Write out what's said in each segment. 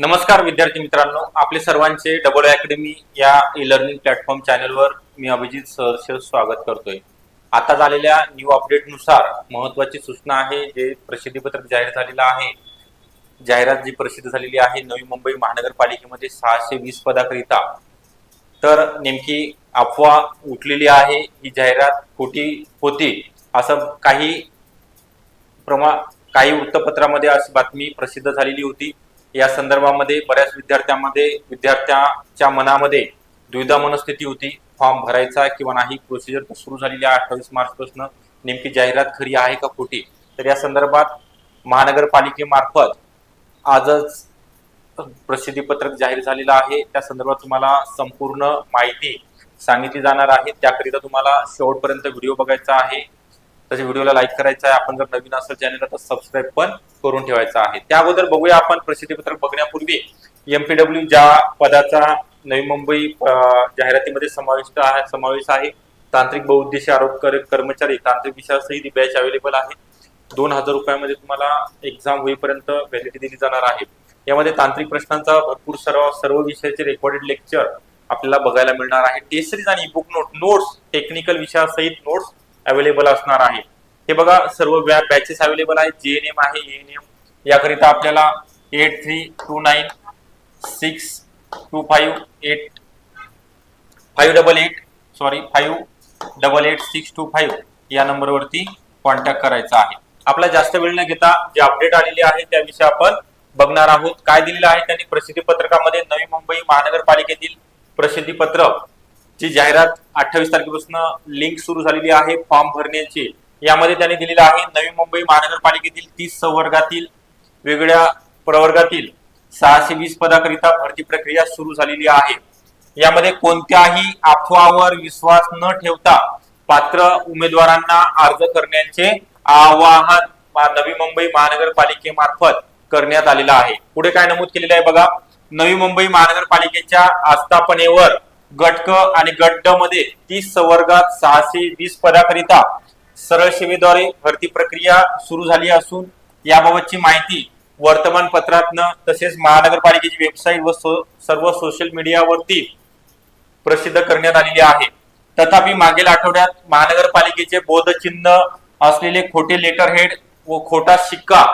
नमस्कार विद्यार्थी मित्रांनो. आपले सर्वांचे डबल अकॅडमी या ई लर्निंग प्लॅटफॉर्म चॅनलवर मी अभिजित सहर्ष स्वागत करतोय. आता झालेल्या न्यू अपडेटनुसार महत्वाची सूचना आहे जे प्रसिद्धीपत्रक जाहीर झालेलं आहे. जाहिरात जी प्रसिद्ध झालेली आहे नवी मुंबई महानगरपालिकेमध्ये सहाशे वीस पदाकरिता. तर नेमकी अफवा उठलेली आहे ही जाहिरात खोटी होती असं काही प्रमा काही वृत्तपत्रामध्ये अशी बातमी प्रसिद्ध झालेली होती. या संदर्भामध्ये बऱ्याच विद्यार्थ्यांमध्ये विद्यार्थ्यांच्या मनामध्ये द्विधा मनस्थिती होती. फॉर्म भरायचा किंवा नाही प्रोसिजर तर सुरू झालेली आहे अठ्ठावीस मार्चपासून. नेमकी जाहिरात खरी आहे का खोटी? तर या संदर्भात महानगरपालिकेमार्फत आजच प्रसिद्धीपत्रक जाहीर झालेलं आहे. त्या संदर्भात तुम्हाला संपूर्ण माहिती सांगितली जाणार आहे. त्याकरिता तुम्हाला शेवटपर्यंत व्हिडिओ बघायचा आहे. तसे व्हिडिओला लाईक करायचा आहे. आपण जर नवीन असेल चॅनलला तर सबस्क्राईब पण करून ठेवायचा आहे. त्या अगोदर बघूया आपण प्रसिद्धीपत्रक बघण्यापूर्वी एमपीडब्ल्यू ज्या पदाचा नवी मुंबई जाहिरातीमध्ये समाविष्ट आहे समावेश आहे. तांत्रिक बहुउद्देशीय आरोप कर्मचारी तांत्रिक विषयासहित बॅच अवेलेबल आहे. दोन हजार रुपयामध्ये तुम्हाला एक्झाम होईपर्यंत व्हॅलिडिटी दिली जाणार आहे. यामध्ये तांत्रिक प्रश्नांचा भरपूर सर्व सर्व विषयाचे रेकॉर्डेड लेक्चर आपल्याला बघायला मिळणार आहे. टेस्ट सिरीज आणि बुक नोट नोट्स टेक्निकल विषयासहित नोट्स अवेलेबल असणार आहे. हे बघा सर्व बॅचेस अवेलेबल आहेत. जीएनएम एन एम आहे एएनएम एन एम याकरिता आपल्याला eight three two nine six two five eight five double eight sorry five double eight six two five या नंबरवरती कॉन्टॅक्ट करायचा आहे. आपला जास्त वेळ न घेता जे अपडेट आलेले आहे त्याविषयी आपण बघणार आहोत. काय दिलेलं आहे त्यांनी प्रसिद्धी पत्रकामध्ये नवी मुंबई महानगरपालिकेतील प्रसिद्धी पत्रक. ची जाहिरात अठ्ठावीस तारखेपासून लिंक सुरू झालेली आहे. फॉर्म भरण्याची. यामध्ये त्यांनी दिलेलं आहे नवी मुंबई महानगरपालिकेतील तीस संवर्गातील वेगळ्या प्रवर्गातील सहाशे वीस पदाकरिता भरती प्रक्रिया सुरू झालेली आहे. यामध्ये कोणत्याही अफवावर विश्वास न ठेवता पात्र उमेदवारांना अर्ज करण्याचे आवाहन नवी मुंबई महानगरपालिकेमार्फत करण्यात आलेलं आहे. पुढे काय नमूद केलेलं आहे बघा. नवी मुंबई महानगरपालिकेच्या आस्थापनेवर गटक आणि गड्डमध्ये तीस संवर्गात सहाशे वीस पदाकरिता सरळ सेवेद्वारे भरती प्रक्रिया सुरू झाली असून याबाबतची माहिती वर्तमानपत्रातनं तसेच महानगरपालिकेची वेबसाईट व सो- सर्व सोशल मीडियावरती प्रसिद्ध करण्यात आलेली आहे. तथापि मागील आठवड्यात महानगरपालिकेचे बोधचिन्ह असलेले खोटे लेटर हेड व खोटा शिक्का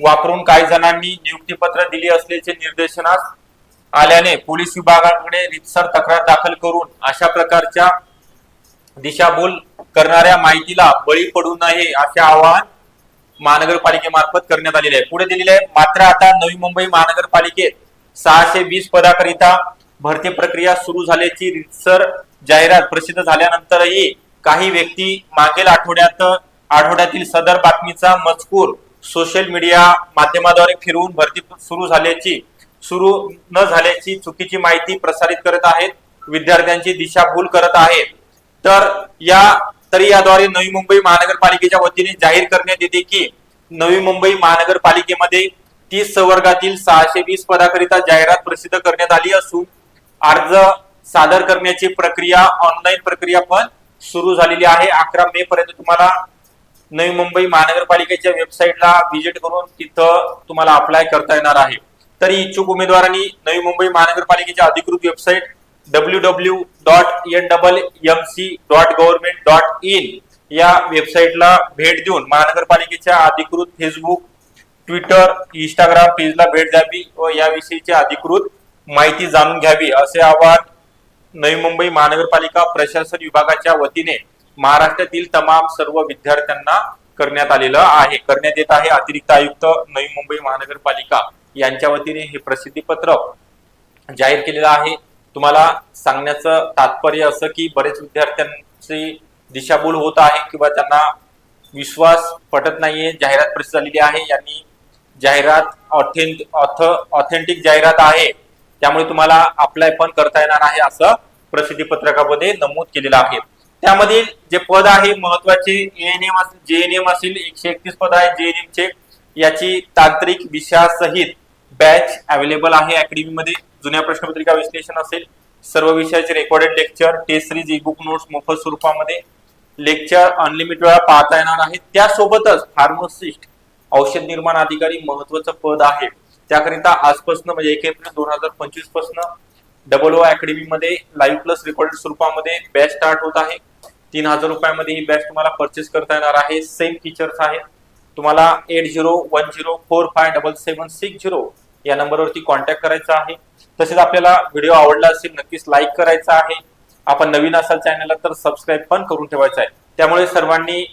वापरून काही जणांनी नियुक्तीपत्र दिली असल्याचे निर्देशनास आल्याने पोलीस विभागाकडे रितसर तक्रार दाखल करून अशा प्रकारच्या दिशाभूल करणाऱ्या माहितीला बळी पडू नये असे आवाहन महानगरपालिकेमार्फत करण्यात आलेले आहे. पुढे दिलेले आहे मात्र आता नवी मुंबई महानगरपालिकेत सहाशे वीस पदाकरिता भरती प्रक्रिया सुरू झाल्याची रितसर जाहिरात प्रसिद्ध झाल्यानंतरही काही व्यक्ती मागील आठवड्यात आठवड्यातील सदर बातमीचा मजकूर सोशल मीडिया माध्यमाद्वारे फिरवून भरती सुरू झाल्याची सुरू न झाल्याची चुकीची माहिती प्रसारित करत आहेत विद्यार्थ्यांची दिशाभूल करत आहेत. तर या तरी याद्वारे नवी मुंबई महानगरपालिकेच्या वतीने जाहीर करण्यात येते की नवी मुंबई महानगरपालिकेमध्ये तीस संवर्गातील सहाशे वीस पदाकरिता जाहिरात प्रसिद्ध करण्यात आली असून अर्ज सादर करण्याची प्रक्रिया ऑनलाईन प्रक्रिया पण सुरू झालेली आहे. अकरा मे पर्यंत तुम्हाला नवी मुंबई महानगरपालिकेच्या वेबसाईटला व्हिजिट करून तिथं तुम्हाला अप्लाय करता येणार आहे. तरी इच्छुक उमेदवारांनी नवी मुंबई महानगरपालिकेच्या अधिकृत website W W dot N double M C dot government dot in या वेबसाईटला भेट देऊन महानगरपालिकेच्या अधिकृत फेसबुक ट्विटर इंस्टाग्राम पेजला भेट द्यावी व याविषयीची अधिकृत माहिती जाणून घ्यावी असे आवाहन नवी मुंबई महानगरपालिका प्रशासन विभागाच्या वतीने महाराष्ट्रातील तमाम सर्व विद्यार्थ्यांना करण्यात आलेलं आहे. करण्यात येत आहे अतिरिक्त आयुक्त नवी मुंबई महानगरपालिका. यांच्या वतीने हे प्रसिद्धी पत्रक जाहीर केलेलं आहे. तुम्हाला सांगण्याचं तात्पर्य असं की बरेच विद्यार्थ्यांची दिशाभूल होत आहे किंवा त्यांना विश्वास पटत नाहीये जाहिरात प्रसिद्ध झालेली आहे यांनी जाहिरात ऑथेंट ऑथेंटिक जाहिरात आहे त्यामुळे तुम्हाला अप्लाय पण करता येणार आहे असं प्रसिद्धी पत्रकामध्ये नमूद केलेलं आहे. त्यामधील जे पद आहे महत्त्वाचे एएनएम असेल जे एन एम असेल एकशे एकतीस पद आहे जे एन एम चे याची तांत्रिक विषयासहित बॅच अवेलेबल आहे अकॅडमीमध्ये जुन्या प्रश्नपत्रिका विश्लेषण असेल. सर्व विषयाचे recorded lecture test series e book notes मोफत स्वरूपामध्ये लेक्चर अनलिमिटेड वेळा पाहता येणार आहे त्यासोबतच फार्मसिस्ट औषध निर्माण अधिकारी महत्वाचं पद आहे. त्याकरिता आजपासून म्हणजे एक एप्रिल दोन हजार पंचवीसपासून डबल ओ अकॅडमी मध्ये लाईव्ह प्लस रेकॉर्डेड स्वरूपामध्ये बॅच स्टार्ट होत आहे. तीन हजार रुपयामध्ये ही बॅच तुम्हाला परचेस करता येणार आहे. सेम फीचर्स आहेत. तुम्हाला eight zero one zero four five double seven six zero या नंबरवरती कॉन्टॅक्ट करायचा आहे. तसेच आपल्याला व्हिडिओ आवडला असेल नक्कीच लाईक करायचा आहे. आपण नवीन असाल चॅनलला तर सबस्क्राईब पण करून ठेवायचं आहे. त्यामुळे सर्वांनी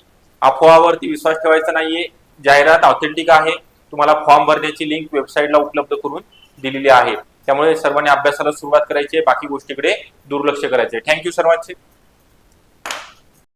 अफवावरती विश्वास ठेवायचा नाहीये. जाहिरात ऑथेंटिक आहे. तुम्हाला फॉर्म भरण्याची लिंक वेबसाईटला उपलब्ध करून दिलेली आहे. त्यामुळे सर्वांनी अभ्यासाला सुरुवात करायची आहे. बाकी गोष्टीकडे दुर्लक्ष करायचे थँक्यू सर्वांचे.